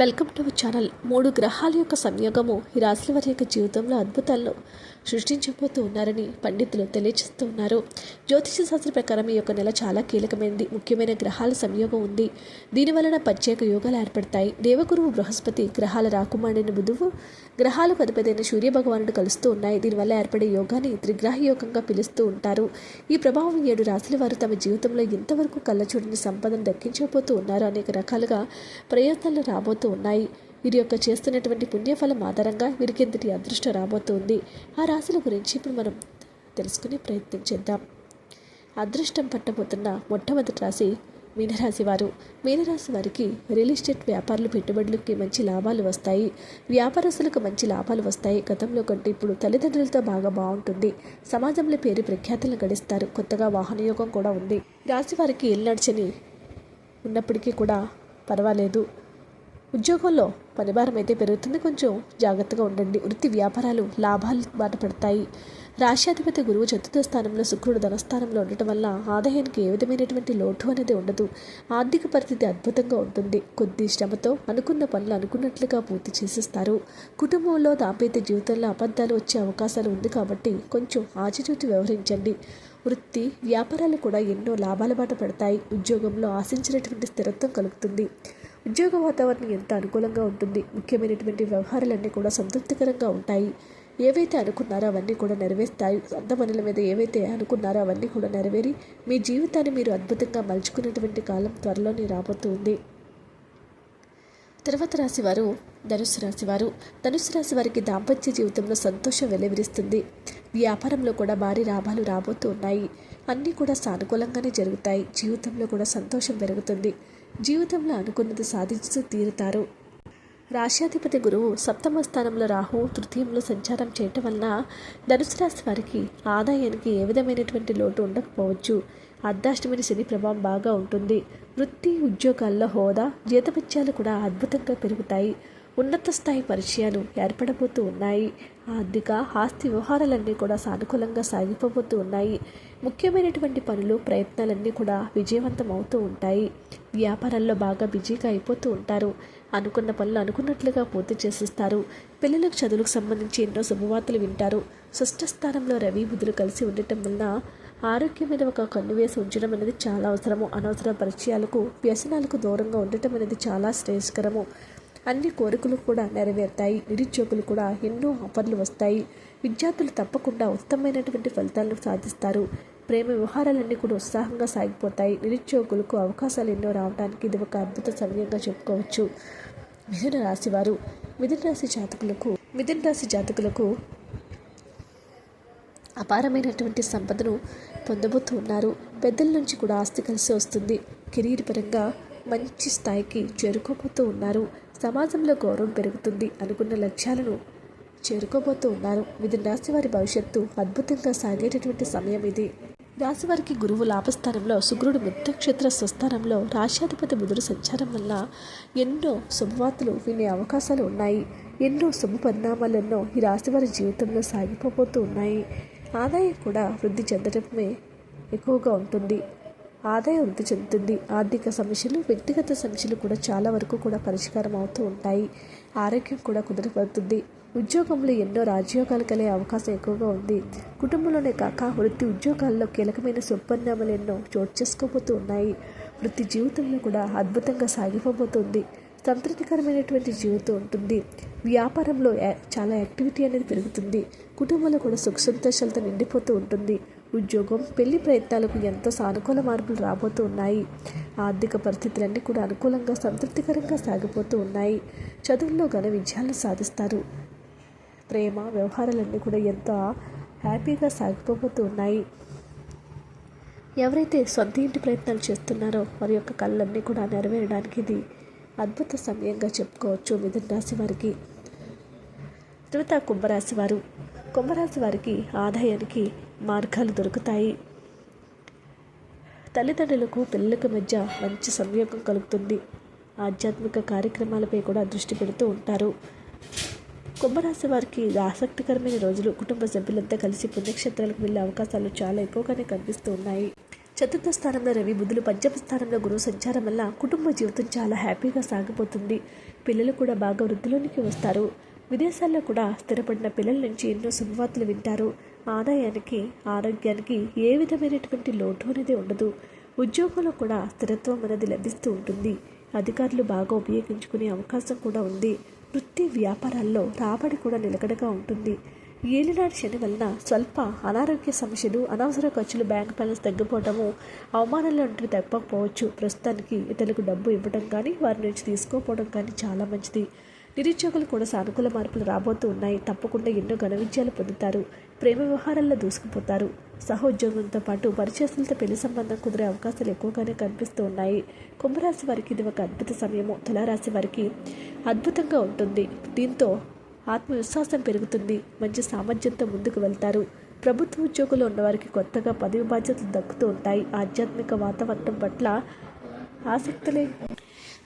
Welcome to our channel. మూడు గ్రహాల యొక్క సంయోగము ఈ రాశుల వారి యొక్క జీవితంలో అద్భుతాలను సృష్టించబోతూ ఉన్నారని పండితులు తెలియజేస్తూ ఉన్నారు. జ్యోతిష శాస్త్ర ప్రకారం ఈ యొక్క నెల చాలా కీలకమైనది. ముఖ్యమైన గ్రహాల సంయోగం ఉంది. దీని వలన ప్రత్యేక యోగాలు ఏర్పడతాయి. దేవగురువు బృహస్పతి గ్రహాల రాకుమారుడైన బుధువు గ్రహాలకు అధిపతైన సూర్యభగవానుడు కలుస్తూ ఉన్నాయి. దీనివల్ల ఏర్పడే యోగాన్ని త్రిగ్రహ యోగంగా పిలుస్తూ ఉంటారు. ఈ ప్రభావం ఏడు రాశుల వారు తమ జీవితంలో ఎంతవరకు కళ్ళచూడని సంపదను దక్కించబోతూ ఉన్నారు. అనేక రకాలుగా ప్రయత్నాలు రాబోతూ ఉన్నాయి. వీరి యొక్క చేస్తున్నటువంటి పుణ్యఫలం ఆధారంగా వీరికి ఎంతటి అదృష్టం రాబోతుంది. ఆ రాశుల గురించి ఇప్పుడు మనం తెలుసుకునే ప్రయత్నం చేద్దాం. అదృష్టం పట్టబోతున్న మొట్టమొదటి రాశి మీనరాశి వారు. మీనరాశి వారికి రియల్ ఎస్టేట్ వ్యాపారులు పెట్టుబడులకి మంచి లాభాలు వస్తాయి. వ్యాపారస్తులకు మంచి లాభాలు వస్తాయి. గతంలో కంటే ఇప్పుడు తల్లిదండ్రులతో బాగా బాగుంటుంది. సమాజంలో పేరు ప్రఖ్యాతులను గడిస్తారు. కొత్తగా వాహనయోగం కూడా ఉంది. రాశి వారికి ఇల్లు నడిచని ఉన్నప్పటికీ కూడా పర్వాలేదు. ఉద్యోగంలో పనిభారం అయితే పెరుగుతుంది. కొంచెం జాగ్రత్తగా ఉండండి. వృత్తి వ్యాపారాలు లాభాలు బాట పడతాయి. రాష్ట్రాధిపతి గురువు చతుర్థ స్థానంలో శుక్రుడు ధనస్థానంలో ఉండటం వల్ల ఆదాయానికి ఏ విధమైనటువంటి లోటు అనేది ఉండదు. ఆర్థిక పరిస్థితి అద్భుతంగా ఉంటుంది. కొద్ది శ్రమతో అనుకున్న పనులు అనుకున్నట్లుగా పూర్తి చేసేస్తారు. కుటుంబంలో దాంపత్య జీవితంలో అబద్ధాలు వచ్చే అవకాశాలు ఉంది కాబట్టి కొంచెం ఆచితూచి వ్యవహరించండి. వృత్తి వ్యాపారాలు కూడా ఎన్నో లాభాల బాట పడతాయి. ఉద్యోగంలో ఆశించినటువంటి స్థిరత్వం కలుగుతుంది. ఉద్యోగ వాతావరణం ఎంత అనుకూలంగా ఉంటుంది? ముఖ్యమైనటువంటి వ్యవహారాలన్నీ కూడా సంతృప్తికరంగా ఉంటాయి. ఏవైతే అనుకున్నారో అవన్నీ కూడా నెరవేరుతాయి. సొంత పనుల మీద ఏవైతే అనుకున్నారో అవన్నీ కూడా నెరవేరి మీ జీవితాన్ని మీరు అద్భుతంగా మలుచుకునేటువంటి కాలం త్వరలోనే రాబోతుంది. తర్వాత రాశి వారు ధనుసు రాశి వారు ధనుసు రాశి వారికి దాంపత్య జీవితంలో సంతోషం వెలువరిస్తుంది. వ్యాపారంలో కూడా భారీ లాభాలు రాబోతూ ఉన్నాయి. అన్నీ కూడా సానుకూలంగానే జరుగుతాయి. జీవితంలో కూడా సంతోషం పెరుగుతుంది. జీవితంలో అనుకున్నది సాధించుతూ తీరుతారు. రాశ్యాధిపతి గురువు సప్తమ స్థానంలో రాహు తృతీయంలో సంచారం చేయటం వలన ధనుసు రాశి వారికి ఆదాయానికి ఏ విధమైనటువంటి లోటు ఉండకపోవచ్చు. అర్ధాష్టమిని శని ప్రభావం బాగా ఉంటుంది. వృత్తి ఉద్యోగాల్లో హోదా జీతభత్యాలు కూడా అద్భుతంగా పెరుగుతాయి. ఉన్నత స్థాయి పరిచయాలు ఏర్పడబోతూ ఉన్నాయి. ఆర్థిక ఆస్తి వ్యవహారాలన్నీ కూడా సానుకూలంగా సాగిపోబోతూ ఉన్నాయి. ముఖ్యమైనటువంటి పనులు ప్రయత్నాలన్నీ కూడా విజయవంతం అవుతూ ఉంటాయి. వ్యాపారాల్లో బాగా బిజీగా అయిపోతూ ఉంటారు. అనుకున్న పనులు అనుకున్నట్లుగా పూర్తి చేసిస్తారు. పిల్లలకు చదువులకు సంబంధించి ఎన్నో శుభవార్తలు వింటారు. స్పష్ట స్థానంలో రవి బుధులు కలిసి ఉండటం వలన ఆరోగ్యం మీద ఒక కన్ను వేసి ఉంచడం అనేది చాలా అవసరము. అనవసర పరిచయాలకు వ్యసనాలకు దూరంగా ఉండటం అనేది చాలా శ్రేయస్కరము. అన్ని కోరికలు కూడా నెరవేరుతాయి. నిరుద్యోగులు కూడా ఎన్నో ఆఫర్లు వస్తాయి. విద్యార్థులు తప్పకుండా ఉత్తమమైనటువంటి ఫలితాలను సాధిస్తారు. ప్రేమ వ్యవహారాలన్నీ కూడా ఉత్సాహంగా సాగిపోతాయి. నిరుద్యోగులకు అవకాశాలు ఎన్నో రావడానికి ఇది ఒక అద్భుత సమయంగా చెప్పుకోవచ్చు. మిథున రాశి వారు మిథున రాశి జాతకులకు మిథున రాశి జాతకులకు అపారమైనటువంటి సంపదను పొందబోతూ ఉన్నారు పెద్దల నుంచి కూడా ఆస్తి కలిసి వస్తుంది. కెరీర్ పరంగా మంచి స్థాయికి చేరుకోబోతూ ఉన్నారు. సమాజంలో గౌరవం పెరుగుతుంది అనుకున్న లక్ష్యాలను చేరుకోబోతూ ఉన్నారు. మిథున రాశి వారి భవిష్యత్తు అద్భుతంగా సాగేటటువంటి సమయం ఇది. రాశివారికి గురువు లాభస్థానంలో శుక్రుడు మిత్రక్షేత్ర స్వస్థానంలో రాష్ట్రాధిపతి బుధుడు సంచారం వల్ల ఎన్నో శుభవార్తలు వినే అవకాశాలు ఉన్నాయి. ఎన్నో శుభ పరిణామాలు ఎన్నో ఈ రాశివారి జీవితంలో సాగిపోబోతూ ఉన్నాయి. ఆదాయం కూడా వృద్ధి చెందడమే ఎక్కువగా ఉంటుంది. ఆదాయం వృద్ధి చెందుతుంది. ఆర్థిక సమస్యలు వ్యక్తిగత సమస్యలు కూడా చాలా వరకు కూడా పరిష్కారం అవుతూ ఉంటాయి. ఆరోగ్యం కూడా కుదిరిపడుతుంది. ఉద్యోగంలో ఎన్నో రాజ్యోగాలు కలిగే అవకాశం ఎక్కువగా ఉంది. కుటుంబంలోనే కాక వృత్తి ఉద్యోగాల్లో కీలకమైన సుపరిణామాలు ఎన్నో చోటు చేసుకోబోతూ ఉన్నాయి. వృత్తి జీవితంలో కూడా అద్భుతంగా సాగిపోబోతుంది. సంతృప్తికరమైనటువంటి జీవితం ఉంటుంది. వ్యాపారంలో చాలా యాక్టివిటీ అనేది పెరుగుతుంది. కుటుంబంలో కూడా సుఖ సంతోషాలతో నిండిపోతూ ఉంటుంది. ఉద్యోగం పెళ్ళి ప్రయత్నాలకు ఎంతో సానుకూల మార్పులు రాబోతూ ఉన్నాయి. ఆర్థిక పరిస్థితులన్నీ కూడా అనుకూలంగా సంతృప్తికరంగా సాగిపోతూ ఉన్నాయి. చదువుల్లో ఘన విజయాలను సాధిస్తారు. ప్రేమ వ్యవహారాలన్నీ కూడా ఎంతో హ్యాపీగా సాగిపోబోతూ ఉన్నాయి. ఎవరైతే సొంత ఇంటి ప్రయత్నాలు చేస్తున్నారో వారి యొక్క కళ్ళన్నీ కూడా నెరవేరడానికి ఇది అద్భుత సమయంగా చెప్పుకోవచ్చు మిథున రాశి వారికి. తర్వాత కుంభరాశి వారు. కుంభరాశి వారికి ఆదాయానికి మార్గాలు దొరుకుతాయి. తల్లిదండ్రులకు పిల్లలకు మధ్య మంచి సంయోగం కలుగుతుంది. ఆధ్యాత్మిక కార్యక్రమాలపై కూడా దృష్టి పెడుతూ ఉంటారు. కుంభరాశి వారికి ఆసక్తికరమైన రోజులు కుటుంబ సభ్యులంతా కలిసి పుణ్యక్షేత్రాలకు వెళ్ళే అవకాశాలు చాలా ఎక్కువగానే కనిపిస్తూ ఉన్నాయి. చతుర్థ స్థానంలో రవి బుధులు పంచమ స్థానంలో గురువు సంచారం వల్ల కుటుంబ జీవితం చాలా హ్యాపీగా సాగిపోతుంది. పిల్లలు కూడా బాగా వృద్ధిలోనికి వస్తారు. విదేశాల్లో కూడా స్థిరపడిన పిల్లల నుంచి ఎన్నో శుభవార్తలు వింటారు. ఆదాయానికి ఆరోగ్యానికి ఏ విధమైనటువంటి లోటు అనేది ఉండదు. ఉద్యోగంలో కూడా స్థిరత్వం అనేది లభిస్తూ ఉంటుంది. అధికారులు బాగా ఉపయోగించుకునే అవకాశం కూడా ఉంది. వృత్తి వ్యాపారాల్లో రాబడి కూడా నిలకడగా ఉంటుంది. ఏలినాటి శని వలన స్వల్ప అనారోగ్య సమస్యలు అనవసర ఖర్చులు బ్యాంక్ బ్యాలెన్స్ తగ్గిపోవటము అవమానాలు వంటివి తప్పకపోవచ్చు. ప్రస్తుతానికి ఇతరులకు డబ్బు ఇవ్వడం కానీ వారి నుంచి తీసుకోకపోవడం కానీ చాలా మంచిది. నిరుద్యోగులు కూడా సానుకూల మార్పులు రాబోతూ ఉన్నాయి. తప్పకుండా ఎన్నో ఘన విజయాలు పొందుతారు. ప్రేమ వ్యవహారాల్లో దూసుకుపోతారు. సహోద్యోగంతో పాటు పరిచయస్తులతో పెళ్ళి సంబంధం కుదిరే అవకాశాలు ఎక్కువగానే కనిపిస్తూ ఉన్నాయి. కుంభరాశి వారికి ఇది ఒక అద్భుత సమయము. తులారాశి వారికి అద్భుతంగా ఉంటుంది. దీంతో ఆత్మవిశ్వాసం పెరుగుతుంది. మంచి సామర్థ్యంతో ముందుకు వెళ్తారు. ప్రభుత్వ ఉద్యోగులు ఉన్నవారికి కొత్తగా పదవి బాధ్యతలు దక్కుతూ ఉంటాయి. ఆధ్యాత్మిక వాతావరణం పట్ల ఆసక్తులే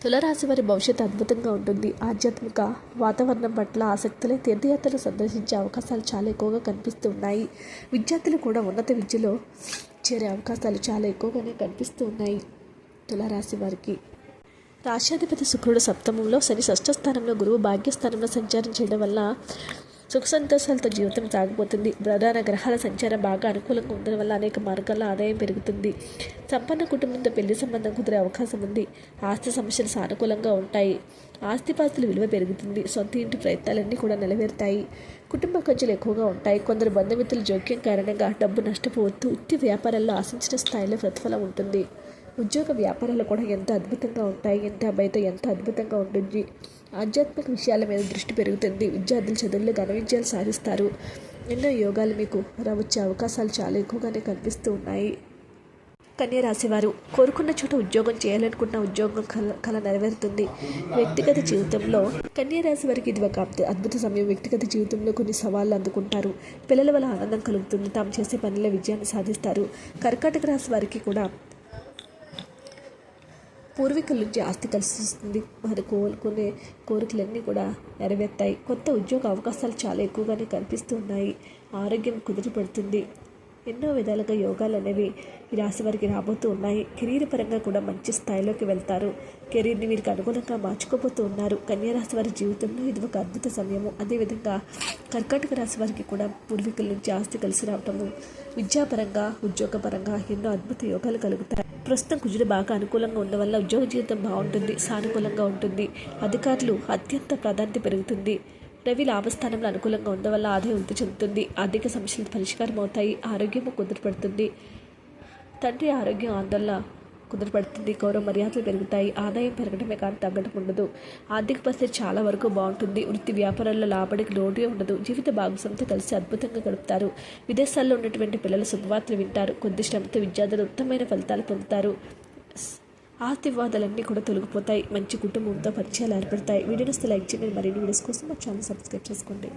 తులరాశి వారి భవిష్యత్తు అద్భుతంగా ఉంటుంది. ఆధ్యాత్మిక వాతావరణం పట్ల ఆసక్తులే తీర్థయాత్రలు సందర్శించే అవకాశాలు చాలా ఎక్కువగా కనిపిస్తూ ఉన్నాయి. విద్యార్థులు కూడా ఉన్నత విద్యలో చేరే అవకాశాలు చాలా ఎక్కువగానే కనిపిస్తూ ఉన్నాయి. తులారాశి వారికి రాష్ట్రాధిపతి శుక్రుడు సప్తమంలో శని షష్ఠ స్థానంలో గురువు భాగ్యస్థానంలో సంచారం చేయడం వల్ల సుఖ సంతోషాలతో జీవితం సాగిపోతుంది. ప్రధాన గ్రహాల సంచారం బాగా అనుకూలంగా ఉండడం వల్ల అనేక మార్గాల్లో ఆదాయం పెరుగుతుంది. సంపన్న కుటుంబంతో పెళ్ళి సంబంధం కుదిరే అవకాశం ఉంది. ఆస్తి సమస్యలు సానుకూలంగా ఉంటాయి. ఆస్తిపాస్తుల విలువ పెరుగుతుంది. సొంత ఇంటి ప్రయత్నాలన్నీ కూడా నెరవేరుతాయి కుటుంబ ఖర్చులు ఎక్కువగా ఉంటాయి. కొందరు బంధుమిత్రుల జోక్యం కారణంగా డబ్బు నష్టపోవద్దు. ఉత్తి వ్యాపారాల్లో ఆశించిన స్థాయిలో ప్రతిఫలం ఉంటుంది. ఉద్యోగ వ్యాపారాలు కూడా ఎంత అద్భుతంగా ఉంటాయి ఎంత బయట ఎంత అద్భుతంగా ఉంటుంది. ఆధ్యాత్మిక విషయాల మీద దృష్టి పెరుగుతుంది. విద్యార్థులు చదువుల్లో ఘన విజయాలు సాధిస్తారు. ఎన్నో యోగాలు మీకు వచ్చే అవకాశాలు చాలా ఎక్కువగానే కనిపిస్తూ ఉన్నాయి. కన్య రాశివారు కోరుకున్న చోట ఉద్యోగం చేయాలనుకున్న ఉద్యోగం కల కళ నెరవేరుతుంది. వ్యక్తిగత జీవితంలో కన్య రాశి వారికి ఇది ఒక అద్భుత సమయం. వ్యక్తిగత జీవితంలో కొన్ని సవాళ్ళు అందుకుంటారు. పిల్లల వల్ల ఆనందం కలుగుతుంది. తాము చేసే పనుల విజయాన్ని సాధిస్తారు. కర్కాటక రాశి వారికి కూడా పూర్వీకుల నుంచి ఆస్తి కలిసిస్తుంది. మన వారు కోలుకునే కోరికలన్నీ కూడా నెరవేర్తాయి. కొత్త ఉద్యోగ అవకాశాలు చాలా ఎక్కువగానే కనిపిస్తూ ఉన్నాయి. ఆరోగ్యం కుదిరిపడుతుంది ఎన్నో విధాలుగా యోగాలు అనేవి ఈ రాశి వారికి రాబోతూ ఉన్నాయి. కెరీర్ పరంగా కూడా మంచి స్థాయిలోకి వెళ్తారు. కెరీర్ని వీరికి అనుగుణంగా మార్చుకోబోతూ ఉన్నారు. కన్యా రాశి వారి జీవితంలో ఇది ఒక అద్భుత సమయము. అదేవిధంగా కర్కాటక రాశి వారికి కూడా పూర్వీకుల నుంచి ఆస్తి కలిసి రావటము విద్యాపరంగా ఉద్యోగపరంగా ఎన్నో అద్భుత యోగాలు కలుగుతాయి. ప్రస్తుతం కుజుడు బాగా అనుకూలంగా ఉండవల్ల వల్ల ఉద్యోగ జీవితం బాగుంటుంది సానుకూలంగా ఉంటుంది. అధికారులు అత్యంత ప్రాధాన్యత పెరుగుతుంది. రవి లాభస్థానంలో అనుకూలంగా ఉండడం వల్ల ఆదాయం వృద్ధి చెందుతుంది. ఆర్థిక సమస్యలు పరిష్కారం అవుతాయి. ఆరోగ్యము కుదురుపడుతుంది తండ్రి ఆరోగ్యం ఆందోళన కుదరపడుతుంది. గౌరవ మర్యాదలు పెరుగుతాయి. ఆదాయం పెరగడమే కానీ తగ్గడం ఉండదు. ఆర్థిక పరిస్థితి చాలా వరకు బాగుంటుంది. వృత్తి వ్యాపారాల్లో లాభడికి లోటు ఉండదు. జీవిత భాగస్వామితో కలిసి అద్భుతంగా గడుపుతారు. విదేశాల్లో ఉన్నటువంటి పిల్లలు శుభవార్తలు వింటారు. కొద్ది శ్రమతో విద్యార్థులు ఉత్తమమైన ఫలితాలు పొందుతారు. ఆస్తి వివాదాలన్నీ కూడా తొలగిపోతాయి. మంచి కుటుంబంతో పరిచయాలు ఏర్పడతాయి. వీడియోస్ లైక్ చేయండి. మరిన్ని వీడియోస్ కోసం మా ఛానల్ సబ్స్క్రైబ్ చేసుకోండి.